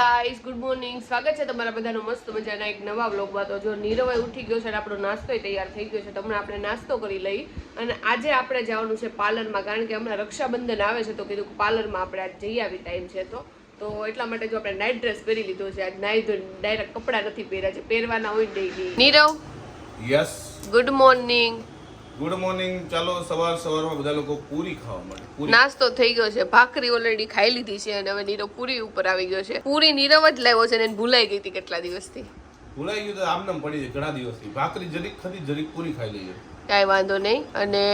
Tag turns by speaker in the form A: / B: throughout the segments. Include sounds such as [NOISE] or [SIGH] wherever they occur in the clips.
A: Guys good morning સ્વાગત છે તમારા બધાનો મસ્ત મજાના એક નવા બ્લોગમાં તો જો નીરવ ઉઠી ગયો છે અને આપણો નાસ્તો તૈયાર થઈ ગયો છે તો હમણાં આપણે નાસ્તો કરી લઈ. અને આજે આપણે જવાનું છે પાર્લરમાં કારણ કે હમણાં રક્ષાબંધન આવે છે તો કીધું કે પાર્લરમાં આપણે આજ જઈ આવી ટાઈમ છે તો. તો એટલા માટે જો આપણે નાઇટ ડ્રેસ પહેરી લીધો છે આજ નાઈ ધોઈને ડાયરેક્ટ કપડાં નથી પહેર્યા છે પહેરવાના હોય daily Nirav
B: yes
A: good morning
B: good morning ચાલો સવાર સવારમાં બધા લોકો પૂરી ખાવા મળે
A: નાસ્તો થઈ ગયો છે. ભાખરી ઓલરેડી ખાઈ લીધી છે અને હવે નીરવ પૂરી ઉપર આવી ગયો છે. પૂરી નીરવ જ લાવ્યો છે અને ભૂલાઈ ગઈ હતી કેટલા દિવસથી.
B: ભૂલાઈ ગયું તો આમનામ પડી છે ઘણા દિવસથી. ભાખરી જરીક ખાધી જરીક પૂરી ખાઈ લઈએ.
A: કાંઈ વાંધો નહીં. અને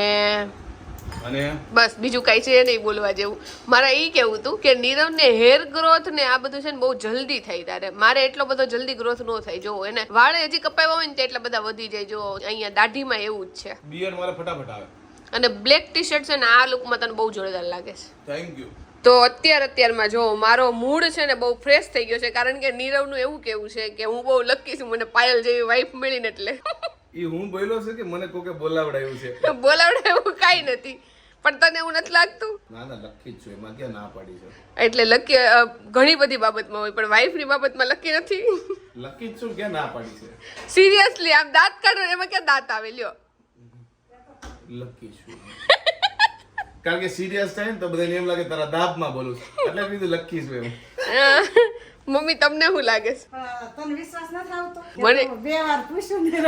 B: અને?
A: બસ બીજું કાંઈ છે નહીં બોલવા જેવું. મારે એ કેવું હતું કે નીરવને હેર ગ્રોથ ને આ બધું છે ને બહુ જલ્દી થાય તારે. મારે એટલો બધો જલ્દી ગ્રોથ ન થાય જો એને વાળે હજી કપાવ્યા હોય ને એટલા બધા વધી જાય જો અહીંયા દાઢીમાં એવું જ છે.
B: બિયર મારે ફટાફટ આવે.
A: અને બ્લેક ટી શર્ટ છે ને આ લુકમાં તને બહુ જોરદાર લાગે છે.
B: થેન્ક યુ
A: તો અત્યાર અત્યારમાં જો મારો મૂડ છે ને બહુ ફ્રેશ થઈ ગયો છે કારણ કે નીરવનું એવું કેવું છે કે હું બહુ લકી છું મને પાયલ જેવી વાઈફ મળીને એટલે.
B: એ હું બોલ્યો છે કે મને કોકે બોલાવડાયું છે? [LAUGHS]
A: બોલાવડાયું કાંઈ નથી. પણ તને એવું નથી લાગતું?
B: ના ના લખી જ છું. એમાં ક્યાં ના પાડી છે?
A: એટલે લકી ઘણી બધી બાબતમાં હોય પણ વાઈફની બાબતમાં લકી નથી?
B: લખી જ છું ક્યાં ના પાડી છે?
A: સિરિયસલી આમ દાંત કાઢો એમાં ક્યાં દાંત આવે? લ્યો.
B: લખી છું. કારણ કે સિરિયસ થાય ને તો બધાને એમ લાગે તારા દાબમાં બોલું એટલે કીધું લખી છું એમ.
A: મમ્મી તમને શું લાગે છે?
C: તને વિશ્વાસ નથી આવતો?
A: મને-
C: બે વાર પૂછ્યું ને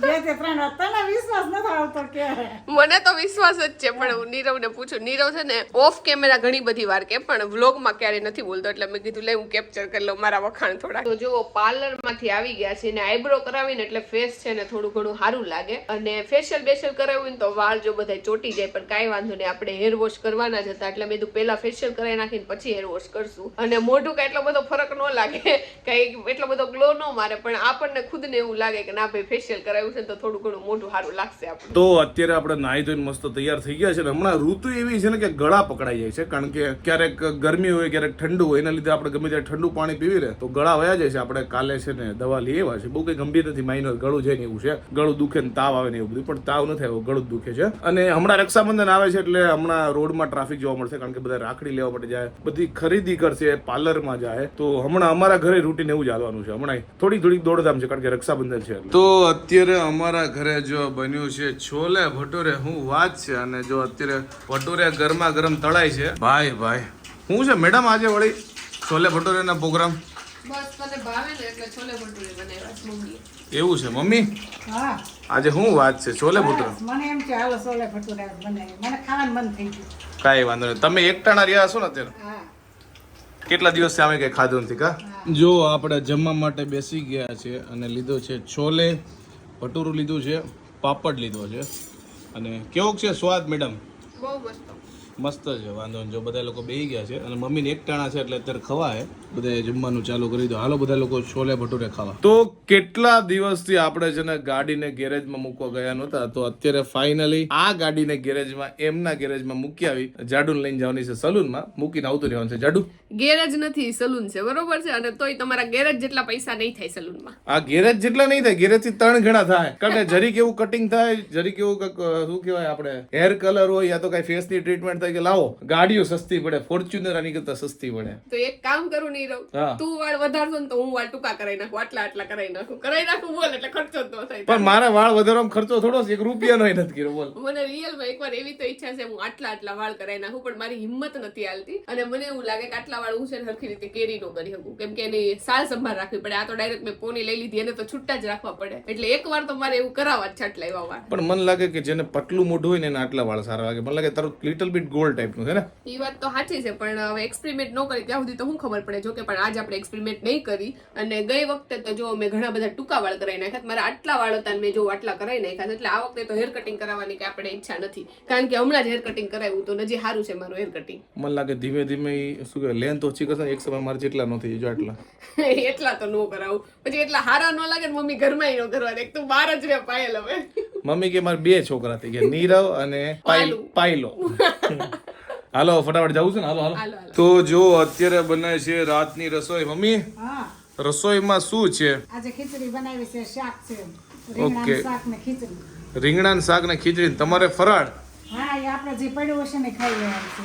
C: બે તે ત્રણ વાર. તને વિશ્વાસ નથી આવતો કે
A: મને તો વિશ્વાસ જ છે પણ હું નીરવને પૂછું. નીરવ છે ને ઓફ કેમેરા ઘણી બધી વાર કે પણ વ્લોગમાં ક્યારે નથી બોલતો એટલે મેં કીધું લે હું કેપ્ચર કરી લઉં મારા વખાણ થોડા તો જો પાર્લરમાંથી આવી ગયા છે ને આઈબ્રો કરાવીને એટલે ફેસ છે ને થોડું ઘણું સારું લાગે. અને ફેશિયલ બેશિયલ કરાવ્યું ને તો વાળ જો બધા ચોટી જાય પણ કાંઈ વાંધો નહીં આપણે હેર વોશ કરવાના જ હતા એટલે મેં કીધું પહેલા ફેશિયલ કરાવી નાખીને પછી હેર વોશ કરશું. અને મોઢું કાંઈ એટલો બધો ફરક ન લાગે. કઈ એટલો બધો ગ્લો ન મારે, પણ આપણને ખુદને એવું લાગે કે ના ભાઈ ફેશિયલ કરાવ્યું છે તો થોડું ઘણું મોઢું સારું લાગશે આપણે
B: તો અત્યારે આપણે નાહી ધોઈને મસ્ત તૈયાર થઈ ગયા છે ને, હમણાં ઋતુ એવી છે ને કે ગળા પકડાઈ જાય છે, કારણ કે ક્યારેક ગરમી હોય, ક્યારેક ઠંડુ હોય, એના લીધે આપણે ગમે ત્યારે ઠંડુ પાણી પીવી લે તો ગળા વયા જાય છે. આપણે કાલે છે ને દવા લઈ આવ્યા છે. બહુ કઈ ગંભીર નથી માઇનર ગળું છે ને એવું છે. ગળું દુખે ને તાવ આવે ને એવું બધું, પણ તાવ નથી આવ્યો, ગળું દુખે છે. અને હમણાં રક્ષાબંધન આવે છે એટલે હમણાં રોડમાં ટ્રાફિક જોવા મળશે, કારણ કે બધા રાખડી લેવા માટે જાય, બધી ખરીદી કરશે, પાર્લરમાં જાય તો હમણાં અમારા ઘરે રૂટીન એવું જ હાલવાનું છે. હમણાં થોડી થોડી દોડધામ છે કારણ કે રક્ષાબંધન છે તો અત્યારે અમારા ઘરે જો બન્યું છે છોલે ભટુરે હું વાત છે અને જો અત્યારે ભટુરે ગરમા ગરમ તળાય છે. ભાઈ ભાઈ હું છે મેડમ આજે વળી છોલે ભટુરેના પ્રોગ્રામ?
A: બસ તને ભાવે ને એટલે છોલે ભટુરે બનાવ્યા છે
B: એવું છે મમ્મી?
C: હા.
B: આજે શું વાત છે છોલે ભટુરે?
C: મને એમ છે હાલો સોલે ભટુરા બનાવી મને ખાવાનું મન થઈ ગયું.
B: કાંઈ વાંધો નહીં. તમે એકટાણા રહ્યા છો ને અત્યારે? કેટલા દિવસથી અમે કઈ ખાધું નથી કા? જો આપણે જમવા માટે બેસી ગયા છે અને લીધો છે છોલે ભટુરું લીધું છે પાપડ લીધો છે. અને કેવો છે સ્વાદ મેડમ?
A: બહુ મસ્ત.
B: મસ્ત છે વાંધો નહીં. જો બધા લોકો બેહી ગયા છે અને મમ્મીને એક ટાણા છે એટલે અત્યારે ખવાય. બધા જમવાનું ચાલુ કરી દો હાલો બધા લોકો છોલે ભટુરે ખાવા. તો કેટલા દિવસથી આપણે છે ને ગાડીને ગેરેજમાં મૂકવા ગયા નહોતા? તો અત્યારે ફાઇનલી આ ગાડીને ગેરેજમાં એમના ગેરેજમાં મૂકી આવી. જાડુને લઈને જવાની છે સલૂનમાં. મૂકીને આવતું રહેવાનું છે. જાડુ?
A: ગેરેજ નથી સલૂન છે. બરોબર છે? અને તોય તમારા ગેરેજ જેટલા પૈસા નહીં થાય સલૂનમાં.
B: આ ગેરેજ જેટલા નહીં થાય ગેરેજથી ત્રણ ગણા થાય. કારણ કે [LAUGHS] જરી એવું કટિંગ થાય જરી એવું કંઈક, શું કહેવાય આપણે? હેર કલર હોય યા તો કઈ ફેસની ટ્રીટમેન્ટ થાય કે લાવો ગાડીઓ સસ્તી પડે ફોર્ચ્યુનર આની કરતા સસ્તી પડે.
A: તો એક કામ કરું નહીં રહું તું વાળ વધારશો ને તો હું વાળ ટૂંકા કરાવી નાખું આટલા આટલા કરાવી નાખું. કરાવી નાખું બોલ એટલે ખર્ચો તો થાય
B: પણ મારા વાળ વધારવામાં ખર્ચો થોડો એક રૂપિયાનો ય નથી કર્યો બોલ.
A: મને રિયલમાં એકવાર એવી તો ઈચ્છા છે હું આટલા આટલા વાળ કરાવી નાખું પણ મારી હિંમત નથી હાલતી. અને મને એવું લાગે કે આટલા વાળ હું છે સરખી રીતે કેરી નો કરી શકું. કેમ કે એની સાલ સંભાળ રાખવી પડે. આ તો ડાયરેક્ટ મેં પોની લઈ લીધી એને તો છૂટા જ રાખવા પડે. એટલે એકવાર તો મારે એવું કરાવવા જ છે આટલા એવા વાળ.
B: પણ મને લાગે કે જેને પતલું મોઢું હોય ને એને આટલા વાળ સારા લાગે. મને લાગે તારું લિટલ બીટ ગોલ્ડ ટાઈપનું છે ને?
A: એ વાત તો સાચી છે પણ હવે એક્સપેરિમેન્ટ ન કરી ત્યાં સુધી તો શું ખબર પડે જો કે પણ આજ આપણે એક્સપેરિમેન્ટ નહીં કરી. અને ગઈ વખતે તો જો મેં ઘણા બધા ટૂંકા વાળ કરાવી નાખ્યા મારા આટલા વાળ હતા મેં જો આટલા કરાવી નાખ્યા એટલે આ વખતે તો હેર કટિંગ કરાવવાની કે આપણે ઈચ્છા નથી. કારણ કે હમણાં જ હેર કટિંગ કરાવ્યું તો નજી સારું છે મારું હેર કટિંગ
B: મને લાગે ધીમે ધીમે શું કહેવાય લેન્થ ઓછી કરશે એક સમય મારે જેટલા નથી જો આટલા. [LAUGHS]
A: એટલા તો ન કરાવું. પછી એટલા હારા ન લાગે ને મમ્મી ઘરમાં ન કરવા દે એક તો બાર જ રે પાયલ હવે.
B: મમ્મી કે મારે બે છોકરા થઈ ગયા નીરવ અને પાયલો. હાલો ફટાફટ જવું છે ને? હાલો હાલો. તો જો અત્યારે બને છે રાતની રસોઈ. મમ્મી રસોઈમાં શું છે?
C: આજે ખીચડી બનાવી છે શાક છે.
B: ઓકે.
C: રીંગણાનું શાક ને ખીચડી
B: તમારે ફરાળ?
C: હા એ આપણે જે પડ્યું હશે ને ખાઈ લેવાનું છે.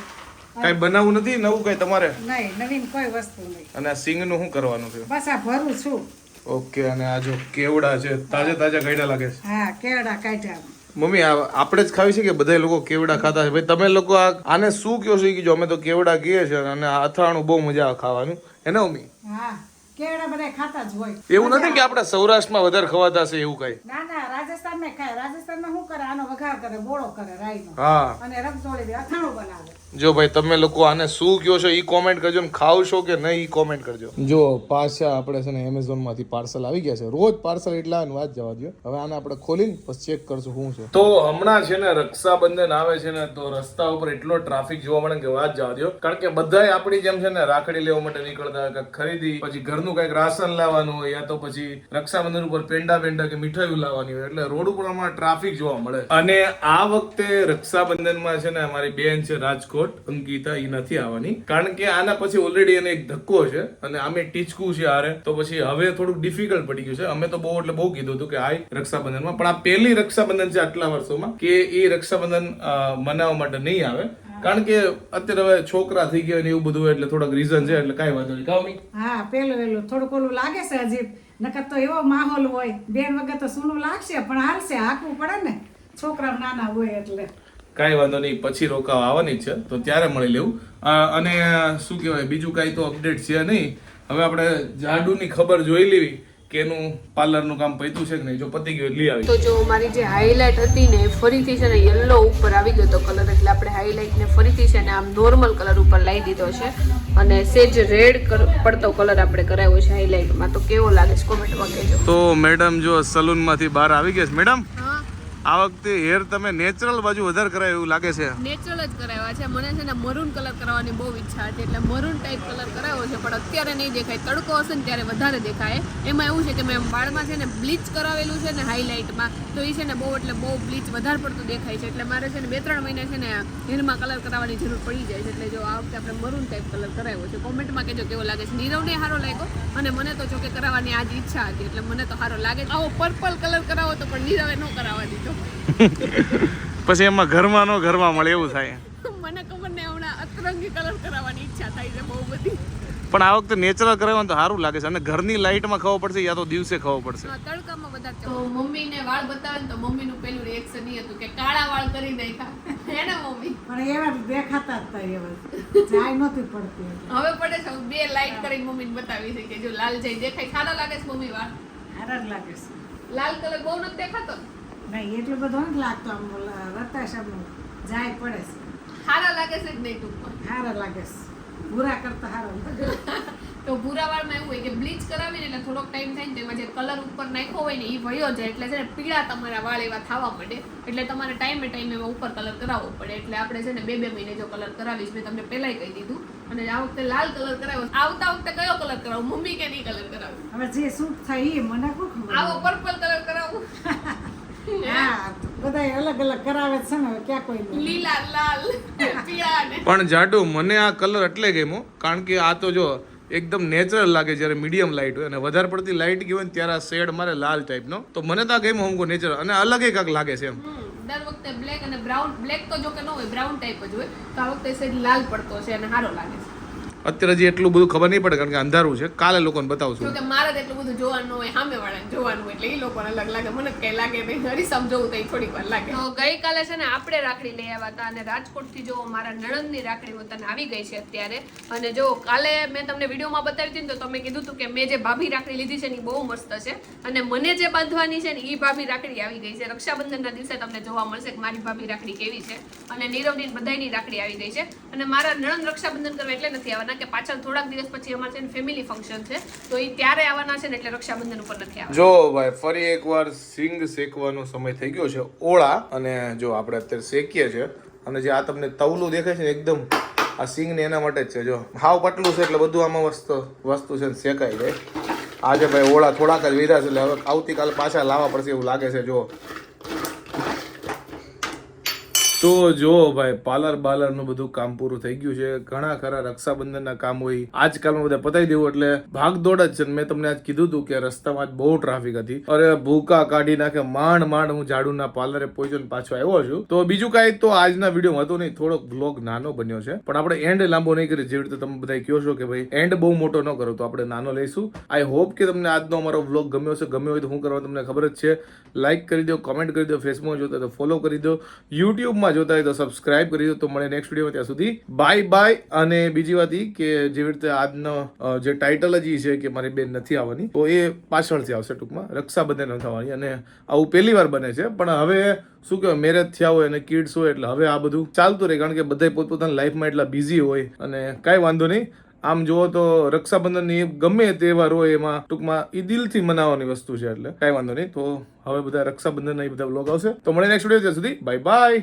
B: કઈ બનાવવું નથી? નવું કઈ તમારે?
C: નહીં નવીન કોઈ વસ્તુ નહીં.
B: અને સિંગનું શું કરવાનું છે?
C: બસ આ ભરું છું.
B: ઓકે અને આ જો કેવડા છે તાજા તાજા ગાયડા લાગે છે.
C: હા કેળા કાઢ્યા.
B: મમ્મી આપણે જ ખાવી છે કે બધા લોકો કેવડા ખાતા છે? ભાઈ તમે લોકો આને શું કહો છો કીજો? અમે તો કેવડા કહીએ છીએ અને અથાણું બહુ મજા આવે ખાવાનું. હે ને મમ્મી?
C: હા કેળા બધા ખાતા જ હોય.
B: એવું નથી કે આપણે સૌરાષ્ટ્રમાં વધારે ખવાતા છે એવું કઈ?
C: ના ના રાજસ્થાનમાં ખાય. રાજસ્થાનમાં શું કરે? આનો વઘાર કરે બોળો કરે રાઈનો
B: હા.
C: અને રગદોળી અથાણું બનાવે.
B: જો ભાઈ તમે લોકો આને શું કહો છો? એ કોમેન્ટ કરજો ને ખાવ છો કે નહીં એ કોમેન્ટ કરજો. જો પાછા આપણે છે ને એમેઝોનમાંથી પાર્સલ આવી ગયા છે. રોજ પાર્સલ એટલા વાત જવા દો હવે આને આપણે ખોલીને પછી ચેક કરશું શું છે. તો હમણાં છે ને રક્ષાબંધન આવે છે ને તો રસ્તા ઉપર એટલો ટ્રાફિક જોવા મળે કે વાત જવા દો કારણ કે બધાય આપણી જેમ છે ને રાખડી લેવા માટે નીકળતા હોય ખરીદી પછી ઘરનું કંઈક રાશન લાવવાનું હોય યા તો પછી રક્ષાબંધન ઉપર પેંડા પેંડા કે મીઠાઈઓ લાવવાની હોય. એટલે રોડ ઉપર હમણાં ટ્રાફિક જોવા મળે. અને આ વખતે રક્ષાબંધનમાં છે ને અમારી બેન છે રાજકોટ અંકિતા એ નથી આવવાની. કારણ કે આના પછી ઓલરેડી એને એક ધક્કો છે અને આમે ટીચકું છે આરે તો પછી હવે થોડુંક ડિફિકલ્ટ પડી ગયું છે. અમે તો બહુ એટલે બહુ કીધું હતું કે આ રક્ષાબંધનમાં. પણ આ પહેલી રક્ષાબંધન છે આટલા વર્ષોમાં કે એ રક્ષાબંધન મનાવવા માટે નહીં આવે. કારણ કે અત્યારે હવે છોકરા થઈ ગયા ને એવું બધું હોય એટલે થોડાક રીઝન છે એટલે કઈ વાંધો નહીં. કાં મમ્મી?
C: હા પેલું પેલું થોડુંક ઓલું લાગે છે હજી. નકર તો એવો માહોલ હોય. બેન વગર તો સૂનું લાગશે પણ હાલશે હાકવું પડે ને. છોકરા નાના હોય એટલે.
B: કાંઈ વાંધો નહીં પછી રોકાવા આવવાની છે તો ત્યારે મળી લેવું. અને શું કહેવાય બીજું કાંઈ તો અપડેટ છે નહીં. હવે આપણે જાડુની ખબર જોઈ લેવી કે એનું પાર્લરનું કામ પૈતું છે કે નહીં. જો પતી ગયું લઈ આવી.
A: તો જો મારી જે હાઇલાઇટ હતી ને ફરીથી છે ને યલો ઉપર આવી ગયો તો કલર એટલે આપણે હાઇલાઇટ ને ફરીથી છે ને આમ નોર્મલ કલર ઉપર લાવી દીધો છે. અને સેજ રેડ પડતો કલર આપણે કરાવ્યો છે હાઇલાઇટમાં તો કેવો લાગે છે? કોમેન્ટમાં કહેજો.
B: તો મેડમ જો સલૂનમાંથી બહાર આવી ગયા છે. મેડમ? આ વખતે હેર તમે નેચરલ બાજુ વધારે કરાય એવું લાગે છે?
A: નેચરલ જ કરાવ્યા છે. મને છે ને મરૂન કલર કરવાની બહુ ઈચ્છા હતી એટલે મરૂન ટાઈપ કલર કરાવ્યો છે, પણ અત્યારે નહીં દેખાય. તડકો હશે ને ત્યારે વધારે દેખાય. એમાં એવું છે કે મેં વાળમાં છે ને બ્લીચ કરાવેલું છે ને હાઇલાઇટમાં તો એ છે ને બહુ એટલે બહુ બ્લીચ વધારે પડતું દેખાય છે. એટલે મારે છે ને બે ત્રણ મહિના છે ને હેરમાં કલર કરાવવાની જરૂર પડી જાય છે. એટલે જો આ વખતે આપણે મરૂન ટાઈપ કલર કરાવ્યો છે. કોમેન્ટમાં કહેજો કેવો લાગે છે. નીરવને સારો લાગ્યો? અને મને તો જોકે કરાવવાની આજ ઈચ્છા હતી, એટલે મને તો સારો લાગે આવો પર્પલ કલર કરાવો તો પણ નીરવે ન કરાવવા દીધો. [LAUGHS]
B: પછી એમાં ઘરમાં નો ઘરમાં મળે એવું થાય.
A: મને ખબર ને હમણાં અતરંગી કલર કરાવવાની ઈચ્છા થાય છે બહુ બધી.
B: પણ આ વખતે નેચરલ કરાવવાનું તો સારું લાગે છે. અને ઘરની લાઇટમાં ખાવો પડશે યા તો દિવસે ખાવો પડશે.
A: તડકામાં બધા તો મમ્મીને વાળ બતાવે ને તો મમ્મીનું પેલું રિએક્શન ઈ હતું કે કાળા વાળ કરી નાખ્યા. હે ને મમ્મી?
C: પણ એવા દેખાતા જ હતા એવા જાય નહોતી પડતી.
A: હવે પડે છે. બે લાઈટ કરીને મમ્મીને બતાવી છે કે જો લાલ જઈ દેખાય. સારા લાગે છે મમ્મી વાળ?
C: સારા જ લાગે છે.
A: લાલ કલર બહુ નથી દેખાતો?
C: નહીં એટલું બધું નથી લાગતો આમ રતાશ આમ જાય પડે છે.
A: સારા લાગે છે જ નહીં ટૂંકમાં?
C: હારા લાગે છે. ભૂરા કરતા હારા લાગે [LAUGHS]
A: તો ભૂરા વાળમાં એવું હોય કે બ્લીચ કરાવીને એટલે થોડોક ટાઈમ થાય ને તો એમાં જે કલર ઉપર નાખ્યો હોય ને એ વયો જાય એટલે છે ને પીળા તમારા વાળ એવા થવા માંડે. એટલે તમારે ટાઈમે ટાઈમે એમાં ઉપર કલર કરાવવો પડે. એટલે આપણે છે ને બે બે મહિને જો કલર કરાવીશ મેં તમને પહેલાંય કહી દીધું. અને આ વખતે લાલ કલર કરાવ્યો. આવતા વખતે કયો કલર કરાવો? મમ્મી કે નહીં કલર કરાવ્યો?
C: હવે જે સૂટ થાય એ મને
A: આવો પર્પલ
C: હા અલગ અલગ કરાવે છે ને ક્યાં કોઈ
A: લીલા લાલ
B: પણ જાડુ મને આ કલર એટલે ગમ્યો કારણ કે આ તો જો એકદમ નેચરલ લાગે જ્યારે મીડિયમ લાઇટ હોય અને વધારે પડતી લાઇટ ગઈ હોય ને ત્યારે આ શેડ મારે લાલ ટાઈપનો તો મને તો આ ગમ્યો હમકો નેચરલ અને અલગ કાંક લાગે છે એમ.
A: દર વખતે બ્લેક અને બ્રાઉન બ્લેક તો જો કે ન હોય બ્રાઉન ટાઈપ જ હોય. તો આ વખતે લાલ પડતો છે અને સારો લાગે છે.
B: અત્યારે જે એટલું બધું ખબર નહીં પડે કારણ કે અંધારું છે. કાલે લોકોને બતાવશું.
A: કે મારે એટલું બધું જોવાનું હોય સામે વાળાને જોવાનું હોય એટલે એ લોકોને અલગ લાગે. મને કે લાગે ભાઈ હરીસમ સમજવું તો થોડીક વાર લાગે. તો ગઈકાલે છે ને આપણે રાખડી લઈ આવ્યા હતા અને રાજકોટથી જો મારા નણંદની રાખડી તને આવી ગઈ છે અત્યારે. અને જો કાલે મેં તમને વિડીયોમાં બતાવી હતી ને તો તમે કીધું હતું કે મેં જે ભાભી રાખડી લીધી છે ને એ બહુ મસ્ત છે. અને મને જે બાંધવાની છે ને એ ભાભી રાખડી આવી ગઈ છે. રક્ષાબંધનના દિવસે તમને જોવા મળશે કે મારી ભાભી રાખડી કેવી છે. અને નીરવની બધાની બધાયની રાખડી આવી ગઈ છે. અને મારા નણંદ રક્ષાબંધન કરવા એટલે નથી આવવાના. કે પાછળ થોડાક દિવસ પછી અમારે છે ફેમિલી ફંક્શન છે, તો એ ત્યારે આવવાના છે ને એટલે રક્ષાબંધન ઉપર નથી આવવાના.
B: જો ભાઈ, ફરી એકવાર સિંગ શેકવાનો સમય થઈ ગયો છે, ઓળા અને જો આપણે અત્યારે શેકીએ છીએ, અને જે આ તમને તવલું દેખાય છે ને એકદમ, આ સિંગ ને એના માટે જ છે, જો. હાવ પટલું છે એટલે બધું આમાં વસ્તુ વસ્તુ છે ને શેકાઈ જાય. આજે ભાઈ ઓળા થોડાક જ વિધા છે, એટલે હવે આવતીકાલે પાછા લાવવા પડશે એવું લાગે છે, જો. તો જો ભાઈ, પાર્લર બાલરનું બધું કામ પૂરું થઈ ગયું છે. ઘણા ખરા રક્ષાબંધનના કામ હોય. આજકાલમાં બધા પતાવી દેવું એટલે ભાગ દોડ જ છે. મેં તમને આજ કીધું હતું કે રસ્તામાં આજ બહુ ટ્રાફિક હતી. અરે, ભૂકા કાઢી નાખે, માંડ માંડ હું ઝાડુના પાર્લરે પહોંચ્યો પાછો આવ્યો છું. તો બીજું કાંઈ તો આજના વીડિયો હતો નહીં. થોડોક બ્લોગ નાનો બન્યો છે. પણ આપણે એન્ડ લાંબો નહીં કરી જેવી રીતે તમે બધા કહો છો કે ભાઈ એન્ડ બહુ મોટો ન કરો, તો આપણે નાનો લઈશું. આઈ હોપ કે તમને આજનો અમારો વ્લોગ ગમ્યો છે ગમ્યો હોય તો શું કરવા તમને ખબર જ છે. લાઇક કરી દો કોમેન્ટ કરી દો ફેસબુકમાં જોતા તો ફોલો કરી દો. યુટ્યુબમાં જોતા હોય તો સબસ્ક્રાઇબ કરી દો તો મળે નેક્સ્ટ વિડીયોમાં ત્યાં સુધી. બાય બાય અને બીજી વાત કે જેવી રીતે આજનો જે ટાઇટલ જ છે કે મારી બેન નથી આવવાની, તો એ પાછળથી આવશે ટૂંકમાં. રક્ષાબંધન થવાની. અને આવું પહેલી વાર બને છે. પણ હવે શું કહેવાય મેરેજ થયા હોય અને કિડ્સ હોય એટલે હવે આ બધું ચાલતું રહે. કારણ કે બધા પોતપોતાની લાઈફમાં એટલા બિઝી હોય અને કાંઈ વાંધો નહીં. આમ જુઓ તો રક્ષાબંધનની ગમે તહેવાર હોય એમાં ટૂંકમાં એ દિલથી મનાવવાની વસ્તુ છે એટલે કાંઈ વાંધો નહીં. તો હવે બધા રક્ષાબંધનના એ બધા વ્લોગ આવશે. તો મળે નેક્સ્ટ વીડિયો ત્યાં સુધી. Bye bye